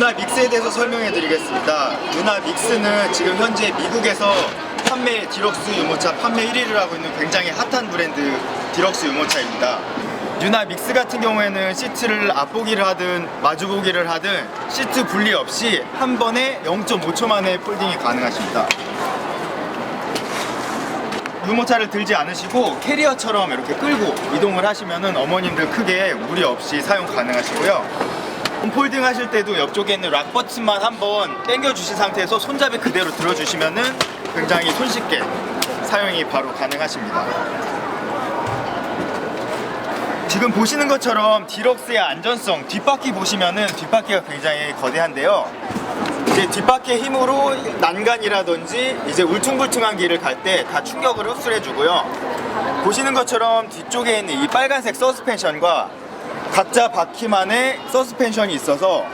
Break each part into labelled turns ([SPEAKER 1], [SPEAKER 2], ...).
[SPEAKER 1] 누나 믹스에 대해서 설명해 드리겠습니다. 누나 믹스는 지금 현재 미국에서 판매 디럭스 유모차 판매 1위를 하고 있는 굉장히 핫한 브랜드 디럭스 유모차입니다. 누나 믹스 같은 경우에는 시트를 앞보기를 하든 마주보기를 하든 시트 분리 없이 한 번에 0.5초 만에 폴딩이 가능하십니다. 유모차를 들지 않으시고 캐리어처럼 이렇게 끌고 이동을 하시면은 어머님들 크게 무리 없이 사용 가능하시고요. 홈폴딩 하실 때도 옆쪽에 있는 락 버튼만 한번 당겨 주신 상태에서 손잡이 그대로 들어 주시면은 굉장히 손쉽게 사용이 바로 가능하십니다. 지금 보시는 것처럼 디럭스의 안전성 뒷바퀴 보시면은 뒷바퀴가 굉장히 거대한데요. 이제 뒷바퀴의 힘으로 난간이라든지 이제 울퉁불퉁한 길을 갈 때 다 충격을 흡수해 주고요. 보시는 것처럼 뒤쪽에 있는 이 빨간색 서스펜션과 각자 바퀴만의 서스펜션이 있어서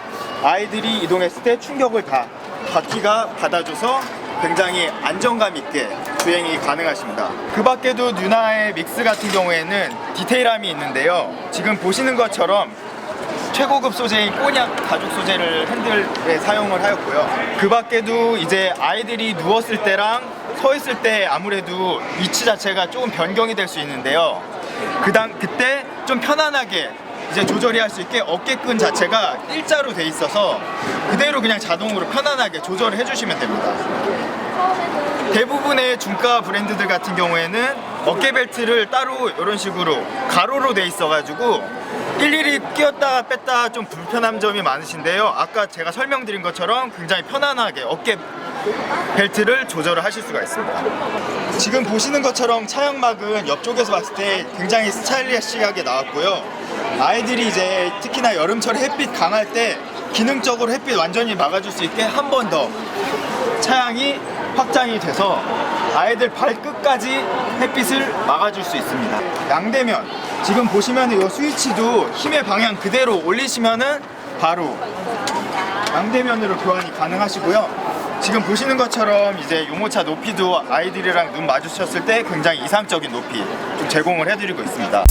[SPEAKER 1] 아이들이 이동했을 때 충격을 다 바퀴가 받아줘서 굉장히 안정감 있게 주행이 가능하십니다. 그 밖에도 뉴나의 믹스 같은 경우에는 디테일함이 있는데요. 지금 보시는 것처럼 최고급 소재인 꼬냑 가죽 소재를 핸들에 사용을 하였고요. 그 밖에도 이제 아이들이 누웠을 때랑 서 있을 때 아무래도 위치 자체가 조금 변경이 될 수 있는데요. 그당 그때 좀 편안하게 이제 조절이 할 수 있게 어깨끈 자체가 일자로 돼 있어서 그대로 그냥 자동으로 편안하게 조절을 해주시면 됩니다. 대부분의 중가 브랜드들 같은 경우에는 어깨 벨트를 따로 이런 식으로 가로로 돼 있어가지고 일일이 끼었다 뺐다 좀 불편한 점이 많으신데요. 아까 제가 설명드린 것처럼 굉장히 편안하게 어깨 벨트를 조절을 하실 수가 있습니다. 지금 보시는 것처럼 차량막은 옆쪽에서 봤을 때 굉장히 스타일리시하게 나왔고요. 아이들이 이제 특히나 여름철 햇빛 강할 때 기능적으로 햇빛 완전히 막아줄 수 있게 한 번 더 차양이 확장이 돼서 아이들 발끝까지 햇빛을 막아줄 수 있습니다. 양대면 지금 보시면 이 스위치도 힘의 방향 그대로 올리시면은 바로 양대면으로 교환이 가능하시고요. 지금 보시는 것처럼 이제 유모차 높이도 아이들이랑 눈 마주쳤을 때 굉장히 이상적인 높이 좀 제공을 해드리고 있습니다.